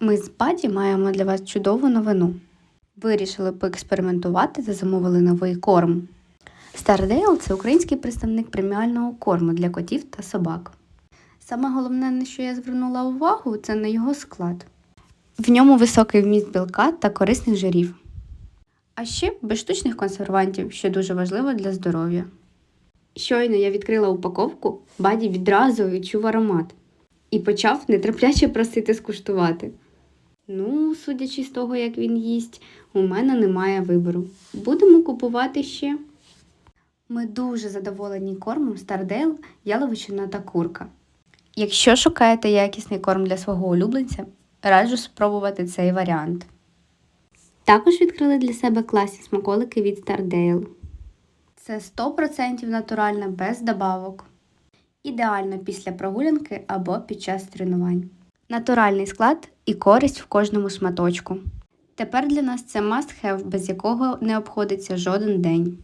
Ми з Баді маємо для вас чудову новину. Вирішили поекспериментувати та замовили новий корм. Стардейл це український представник преміального корму для котів та собак. Саме головне, на що я звернула увагу, це на його склад. В ньому високий вміст білка та корисних жирів. А ще без штучних консервантів, що дуже важливо для здоров'я. Щойно я відкрила упаковку, баді відразу відчув аромат і почав нетерпляче просити скуштувати. Ну, судячи з того, як він їсть, у мене немає вибору. Будемо купувати ще. Ми дуже задоволені кормом Стардейл, яловичина та курка. Якщо шукаєте якісний корм для свого улюбленця, раджу спробувати цей варіант. Також відкрили для себе класні смаколики від Stardale. Це 100% натуральне без добавок. Ідеально після прогулянки або під час тренувань. Натуральний склад і користь в кожному шматочку. Тепер для нас це must have, без якого не обходиться жоден день.